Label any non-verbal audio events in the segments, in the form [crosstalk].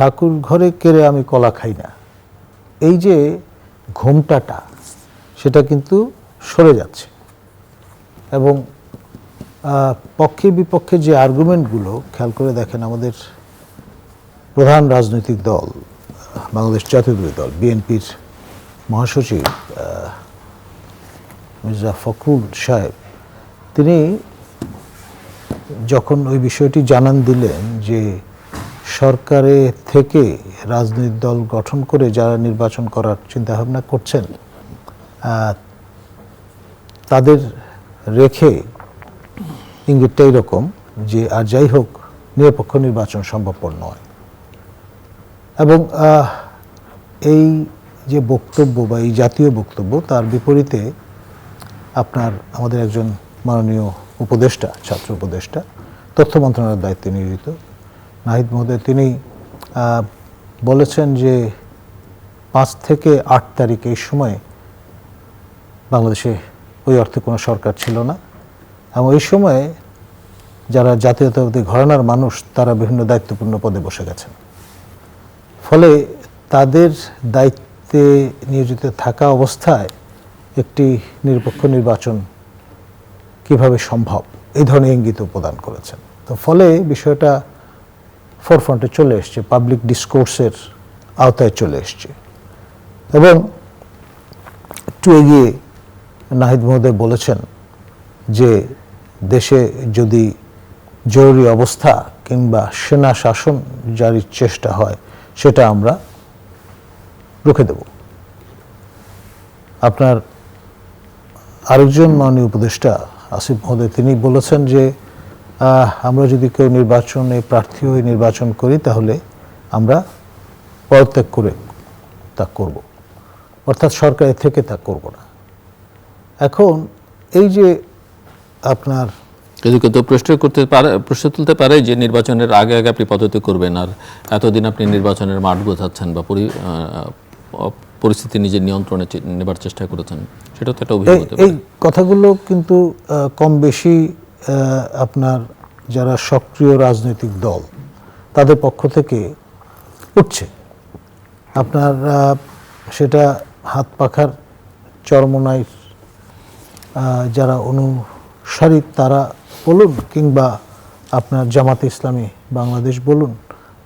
ঠাকুর ঘরে কেড়ে আমি কলা খাই না। এই যে ঘোমটাটা, সেটা কিন্তু সরে যাচ্ছে। এবং পক্ষে বিপক্ষে যে আর্গুমেন্টগুলো খেয়াল করে দেখেন আমাদের প্রধান রাজনৈতিক দল, বাংলাদেশ জাতীয়তাবাদী দল, বিএনপির মহাসচিব মির্জা ফখরুল সাহেব, তিনি যখন ওই বিষয়টি জানান দিলেন যে সরকারে থেকে রাজনৈতিক দল গঠন করে যারা নির্বাচন করার চিন্তাভাবনা করছেন তাদের রেখে ইঙ্গিতটা এরকম যে আর যাই হোক, নিরপেক্ষ নির্বাচন সম্ভবপর নয়। এবং এই যে বক্তব্য বা এই জাতীয় বক্তব্য, তার বিপরীতে আপনার আমাদের একজন মাননীয় উপদেষ্টা, ছাত্র উপদেষ্টা, তথ্য মন্ত্রণালয়ের দায়িত্বে নিয়োজিত নাহিদ মহোদয়, তিনি বলেছেন যে পাঁচ থেকে আট তারিখ এই সময়ে বাংলাদেশে ওই অর্থে কোনো সরকার ছিল না এবং এই সময়ে যারা জাতীয়তাবাদী ঘরানার মানুষ, তারা বিভিন্ন দায়িত্বপূর্ণ পদে বসে গেছেন। ফলে তাদের দায়িত্বে নিয়োজিত থাকা অবস্থায় একটি নিরপেক্ষ নির্বাচন কীভাবে সম্ভব, এই ধরনের ইঙ্গিত প্রদান করেছেন। তো ফলে বিষয়টা ফোরফ্রন্টে চলে এসছে পাবলিক ডিসকোর্সের আওতায় চলে এসছে। এবং একটু এগিয়ে নাহিদ মহোদয় বলেছেন যে দেশে যদি জরুরি অবস্থা কিংবা সেনা শাসন জারির চেষ্টা হয়, সেটা আমরা রুখে দেব। আপনার আরেকজন মাননীয় উপদেষ্টা আসিফ মহোদয়, তিনি বলেছেন যে আমরা যদি কেউ নির্বাচনে প্রার্থী হয়ে নির্বাচন করি তাহলে আমরা পদত্যাগ করে তা করব। অর্থাৎ সরকারের থেকে তা করব না। এখন এই যে আপনার যদি কেউ তো প্রশ্ন করতে পারে প্রশ্ন তুলতে পারে যে নির্বাচনের আগে আগে আপনি পদত্যাগ করবেন আর এতদিন আপনি নির্বাচনের মাঠ গোছাচ্ছেন বা পরি- পরিস্থিতি নিজের নিয়ন্ত্রণে নেবার চেষ্টা করেছেন সেটা তো একটা অভিযোগ এই কথাগুলো কিন্তু কম বেশি আপনার যারা সক্রিয় রাজনৈতিক দল, তাদের পক্ষ থেকে উঠছে। আপনার সেটা হাত পাখার চরমনায় যারা অনুসারী, তারা বলুন কিংবা আপনার জামাত ইসলামী বাংলাদেশ বলুন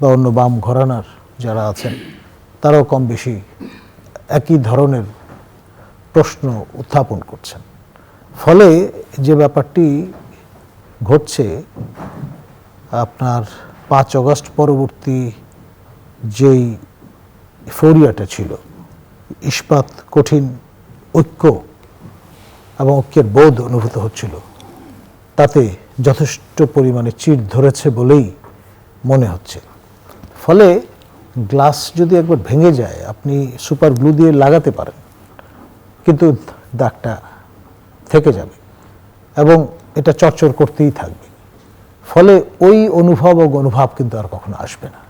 বা অন্য বাম ঘরানার যারা আছেন, তারাও কম বেশি একই ধরনের প্রশ্ন উত্থাপন করছেন। ফলে যে ব্যাপারটি ঘটছে, আপনার পাঁচ অগস্ট পরবর্তী যেই ফোরিয়াটা ছিল, ইস্পাত কঠিন ঐক্য এবং ঐক্যের বোধ অনুভূত হচ্ছিল, তাতে যথেষ্ট পরিমাণে চিট ধরেছে বলেই মনে হচ্ছে। ফলে গ্লাস যদি একবার ভেঙে যায়, আপনি সুপার গ্লু দিয়ে লাগাতে পারেন, কিন্তু দাগটা থেকে যাবে। এবং এটা চরচর করতেই থাকবে। ফলে ওই অনুভব ও অনুভব কিন্তু আর কখনো আসবে না।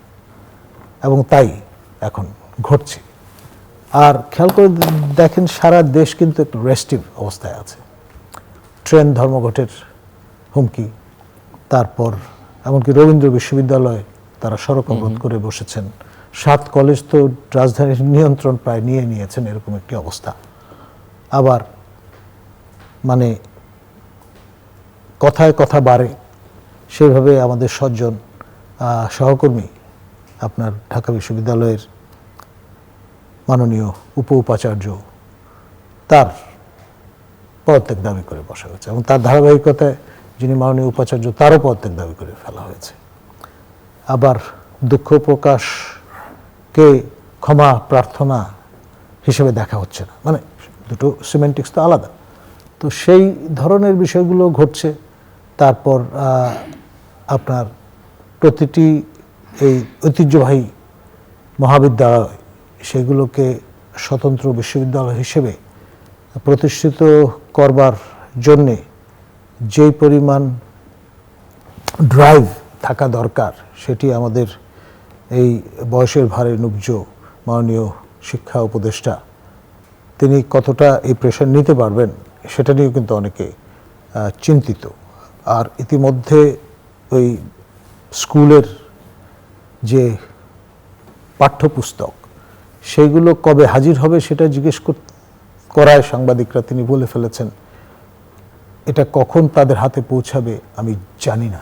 এবং তাই এখন ঘটছে। আর খেয়াল করে দেখেন সারা দেশ কিন্তু একটু রেস্টিভ অবস্থায় আছে। ট্রেন ধর্মঘটের হুমকি তারপর এমনকি রবীন্দ্র বিশ্ববিদ্যালয়ে তারা সড়ক অবরোধ করে বসেছেন। সাত কলেজ তো রাজধানীর নিয়ন্ত্রণ প্রায় নিয়ে নিয়েছেন এরকম একটি অবস্থা। আবার মানে কথায় কথা বাড়ে, সেভাবে আমাদের সজ্জন সহকর্মী আপনার ঢাকা বিশ্ববিদ্যালয়ের মাননীয় উপ উপাচার্য তার পদত্যাগ দাবি করে বসা হয়েছে এবং তার ধারাবাহিকতায় যিনি মাননীয় উপাচার্য তারও পদত্যাগ দাবি করে ফেলা হয়েছে। আবার দুঃখ প্রকাশকে ক্ষমা প্রার্থনা হিসেবে দেখা হচ্ছে না। মানে দুটো সিমেন্টিক্স তো আলাদা। তো সেই ধরনের বিষয়গুলো ঘটছে। তারপর আপনার প্রতিটি এই ঐতিহ্যবাহী মহাবিদ্যালয় সেগুলোকে স্বতন্ত্র বিশ্ববিদ্যালয় হিসেবে প্রতিষ্ঠিত করবার জন্যে যেই পরিমাণ ড্রাইভ থাকা দরকার, সেটি আমাদের এই বয়সের ভারে নুব্জ মাননীয় শিক্ষা উপদেষ্টা, তিনি কতটা এই প্রেশার নিতে পারবেন সেটা নিয়েও কিন্তু অনেকে চিন্তিত। আর ইতিমধ্যে ওই স্কুলের যে পাঠ্যপুস্তক সেগুলো কবে হাজির হবে সেটা জিজ্ঞেস করায় সাংবাদিকরা তিনি বলে ফেলেছেন এটা কখন তাদের হাতে পৌঁছাবে আমি জানি না।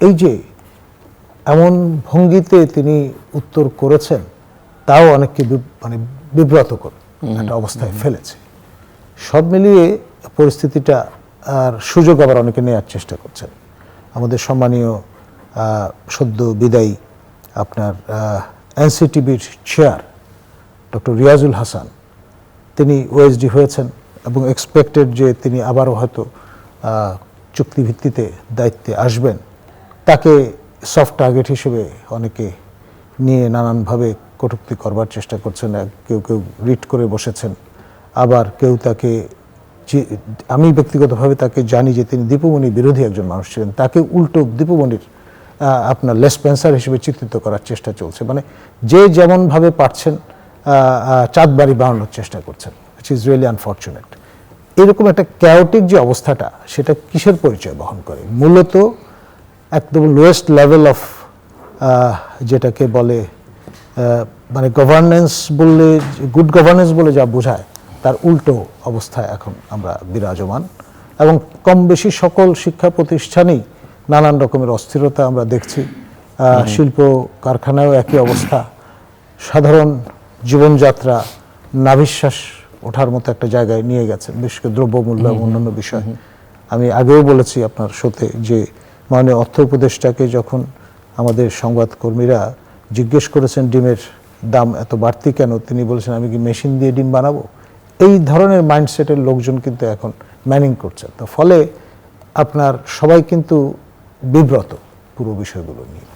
এই যে এমন ভঙ্গিতে তিনি উত্তর করেছেন তাও অনেককে মানে বিব্রতকর একটা অবস্থায় ফেলেছে। সব মিলিয়ে পরিস্থিতিটা আর সুযোগ আবার অনেকে নেওয়ার চেষ্টা করছেন। আমাদের সম্মানীয় সদ্য বিদায়ী আপনার এনসিটিভির চেয়ার ডক্টর রিয়াজুল হাসান। তিনি ওএসডি হয়েছেন এবং এক্সপেক্টেড যে তিনি আবারও হয়তো চুক্তিভিত্তিতে দায়িত্বে আসবেন। তাকে সফট টার্গেট হিসেবে অনেকে নিয়ে নানানভাবে কটূক্তি করবার চেষ্টা করছেন। কেউ কেউ রিট করে বসেছেন। আবার কেউ তাকে আমি ব্যক্তিগতভাবে তাকে জানি যে তিনি দীপমণি বিরোধী একজন মানুষ ছিলেন। তাকে উল্টো দীপমণির আপনার লেস লেসপেন্সার হিসেবে চিত্রিত করার চেষ্টা চলছে। মানে যে যেমনভাবে পারছেন চাঁদ বাড়ি বাড়ানোর চেষ্টা করছেন ইট ইজ রিয়েলি আনফর্চুনেট এরকম একটা ক্যাওটিক যে অবস্থাটা, সেটা কিসের পরিচয় বহন করে? মূলত একদম লোয়েস্ট লেভেল অফ যেটাকে বলে মানে গভর্নেন্স বললে গুড গভর্নেন্স বলে যা বোঝায় তার উল্টো অবস্থায় এখন আমরা বিরাজমান। এবং কম বেশি সকল শিক্ষা প্রতিষ্ঠানেই নানান রকমের অস্থিরতা আমরা দেখছি। শিল্প কারখানায়ও একই অবস্থা। সাধারণ জীবনযাত্রা নাভিশ্বাস ওঠার মতো একটা জায়গায় নিয়ে গেছেন বিশেষ করে দ্রব্যমূল্য এবং অন্যান্য বিষয়। আমি আগেও বলেছি আপনার সাথে যে মাননীয় অর্থ উপদেষ্টাকে যখন আমাদের সংবাদকর্মীরা জিজ্ঞেস করেছেন ডিমের দাম এত বাড়তি কেন তিনি বলেছেন আমি কি মেশিন দিয়ে ডিম বানাবো? এই ধরনের মাইন্ডসেটের লোকজন কিন্তু এখন ম্যানিং করছে। তো ফলে আপনার সবাই কিন্তু বিব্রত পুরো বিষয়গুলো নিয়ে।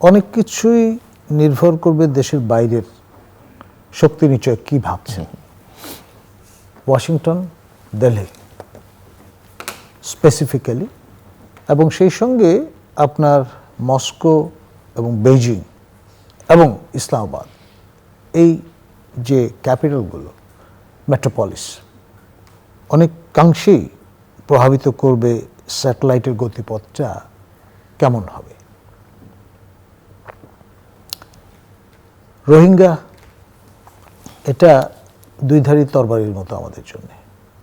অনেক কিছুই নির্ভর করবে দেশের বাইরের শক্তি নিচয় কি ভাবছেন ওয়াশিংটন, দিল্লি স্পেসিফিক্যালি এবং সেই সঙ্গে আপনার মস্কো এবং বেইজিং এবং ইসলামাবাদ। এই যে ক্যাপিটালগুলো মেট্রোপলিস অনেকাংশেই প্রভাবিত করবে স্যাটেলাইটের গতিপথটা কেমন হবে? রোহিঙ্গা, এটা দুইধারী তরবারির মতো আমাদের জন্য,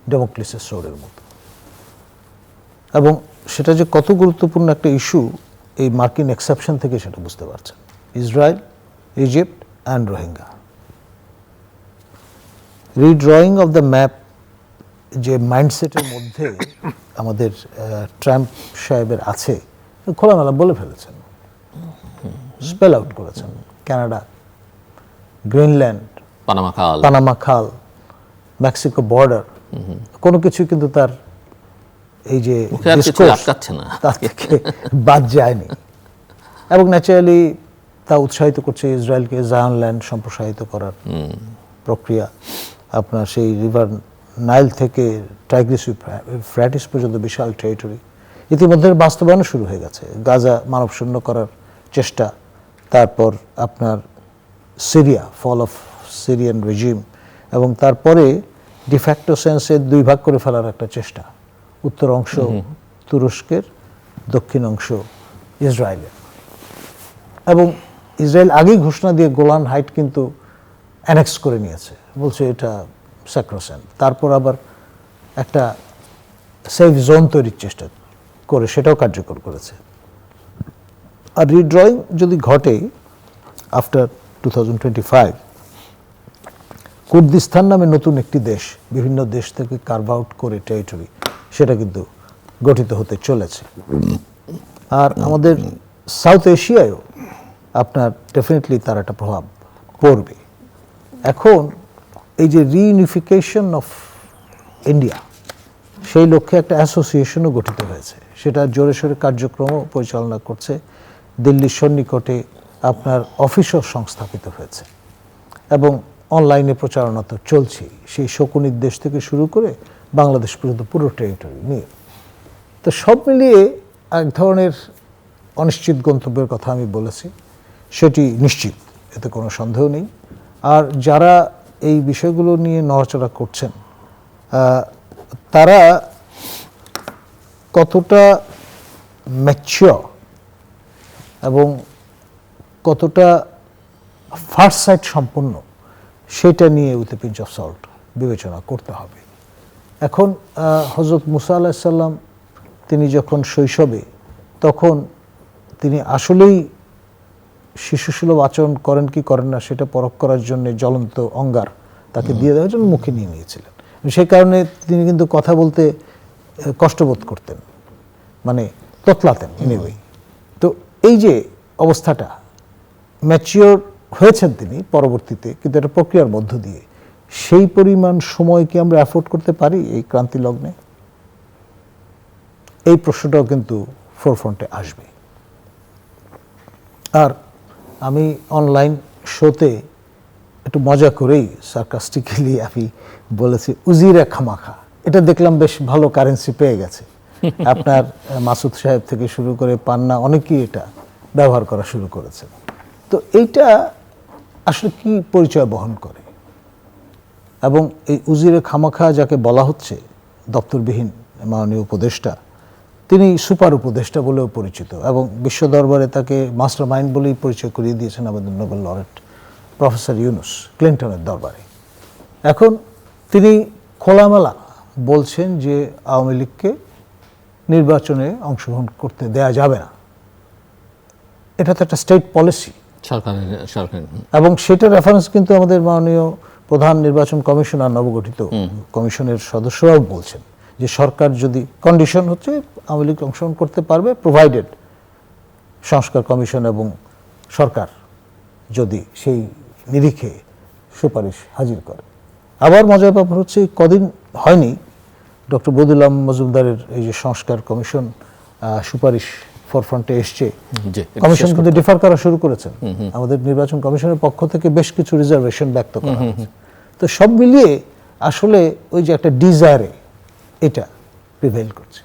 ডেমোক্লিসের সোরের মতো। এবং সেটা যে কত গুরুত্বপূর্ণ একটা ইস্যু, এই মার্কিন এক্সেপশন থেকে সেটা বুঝতে পারছেন। Israel, Egypt and Rohingya. Redrawing of the map যে মাইন্ডসেটের মধ্যে আমাদের ট্রাম্প সাহেবের আছে খোলামেলা বলে ফেলেছেন। স্পেল আউট করেছেন। কানাডা গ্রিনল্যান্ড পানামা খাল পানামা খাল মেক্সিকো বর্ডার কোনো কিছু কিন্তু তার এই যে থেকে বাদ যায়নি। এবং ন্যাচারালি তা উৎসাহিত করছে ইসরায়েলকে জায়ন ল্যান্ড সম্প্রসারিত করার প্রক্রিয়া। আপনার সেই রিভার নাইল থেকে টাইগ্রিস ফ্র্যাটিস পর্যন্ত বিশাল টেরিটরি ইতিমধ্যে বাস্তবায়ন শুরু হয়ে গেছে। গাজা মানবশূন্য করার চেষ্টা তারপর আপনার Syria fall of Syrian regime এবং তারপরে ডিফ্যাক্টো সেন্সে দুই ভাগ করে ফেলার একটা চেষ্টা। উত্তর অংশ তুরস্কের দক্ষিণ অংশ ইসরায়েলের। এবং ইসরায়েল আগেই ঘোষণা দিয়ে গোলান হাইট কিন্তু অ্যানেক্স করে নিয়েছে। বলছে এটা স্যাক্রোসেন তারপর আবার একটা সেফ জোন তৈরির চেষ্টা করে, সেটাও কার্যকর করেছে। আর রিড্রয়িং যদি ঘটে after two thousand twenty five Kurdistan নামে নতুন একটি দেশ, বিভিন্ন দেশ থেকে কার্ভ আউট করে টেরিটরি সেটা কিন্তু গঠিত হতে চলেছে। আর আমাদের সাউথ এশিয়ায়ও আপনার ডেফিনেটলি তার একটা প্রভাব পড়বে। এখন এই যে রিইউনিফিকেশন অফ ইন্ডিয়া সেই লক্ষ্যে একটা অ্যাসোসিয়েশনও গঠিত হয়েছে। সেটা জোরে সোরে কার্যক্রমও পরিচালনা করছে। দিল্লির সন্নিকটে আপনার অফিসও সংস্থাপিত হয়েছে। এবং অনলাইনে প্রচারণা তো চলছেই। সেই শকুনির দেশ থেকে শুরু করে বাংলাদেশ পর্যন্ত পুরো টেরিটরি নিয়ে। তো সব মিলিয়ে এক ধরনের অনিশ্চিত গন্তব্যের কথা আমি বলেছি। সেটি নিশ্চিত, এতে কোনো সন্দেহ নেই। আর যারা এই বিষয়গুলো নিয়ে নড়াচড়া করছেন। তারা কতটা ম্যাচিওর এবং কতটা ফার্স্ট সাইট সম্পন্ন, সেটা নিয়ে with a pinch of salt বিবেচনা করতে হবে। এখন হজরত মুসা আলাহিসাল্লাম তিনি যখন শৈশবে, তখন তিনি আসলেই শিশুসুলভ আচরণ করেন কি করেন না সেটা পরখ করার জন্য জ্বলন্ত অঙ্গার তাকে দিয়ে দেওয়ার জন্য মুখে নিয়ে নিয়েছিলেন। সেই কারণে তিনি কিন্তু কথা বলতে কষ্টবোধ করতেন মানে তোতলাতেন এনিওয়ে তো এই যে অবস্থাটা ম্যাচিওর হয়েছেন তিনি পরবর্তীতে কিন্তু একটা প্রক্রিয়ার মধ্য দিয়ে সেই পরিমাণ সময় কি আমরা অ্যাফোর্ড করতে পারি এই ক্রান্তি লগ্নে? এই প্রশ্নটাও কিন্তু ফোরফ্রন্টে আসবে। আর আমি অনলাইন শোতে একটু মজা করেই সার্কাস্টিক্যালি আমি বলেছি উজিরে খামাখা। এটা দেখলাম বেশ ভালো কারেন্সি পেয়ে গেছে। [laughs] আপনার মাসুদ সাহেব থেকে শুরু করে পান্না অনেকেই এটা ব্যবহার করা শুরু করেছে তো এইটা আসলে কি পরিচয় বহন করে? এবং এই উজিরে খামাখা যাকে বলা হচ্ছে দপ্তরবিহীন মাননীয় উপদেষ্টা তিনি সুপার উপদেষ্টা বলেও পরিচিত এবং বিশ্ব দরবারে তাকে মাস্টার মাইন্ড বলেই পরিচয় করিয়ে দিয়েছেন আমাদের নোবেল লরেট প্রফেসর ইউনুস ক্লিন্টনের দরবারে। এখন তিনি খোলামেলা বলছেন যে আওয়ামী লীগকে নির্বাচনে অংশগ্রহণ করতে দেয়া যাবে না। এটা তো একটা স্টেট পলিসি এবং সেটা রেফারেন্স কিন্তু আমাদের মাননীয় প্রধান নির্বাচন কমিশনার নবগঠিত কমিশনের সদস্যরাও বলছেন। যে সরকার যদি কন্ডিশন হচ্ছে আওয়ামী লীগ অংশগ্রহণ করতে পারবে প্রোভাইডেড সংস্কার কমিশন এবং সরকার যদি সেই নিরিখে সুপারিশ হাজির করে। আবার মজার ব্যাপার হচ্ছে কদিন হয়নি ডক্টর বদুল্লাম মজুমদারের এই যে সংস্কার কমিশন সুপারিশ ফরফ্রন্টে এসছে। কমিশন কিন্তু ডিফার করা শুরু করেছেন আমাদের নির্বাচন কমিশনের পক্ষ থেকে বেশ কিছু রিজার্ভেশন ব্যক্ত করা হয়েছে। তো সব মিলিয়ে আসলে ওই যে একটা ডিজায়ারে এটা প্রিভেল করছে।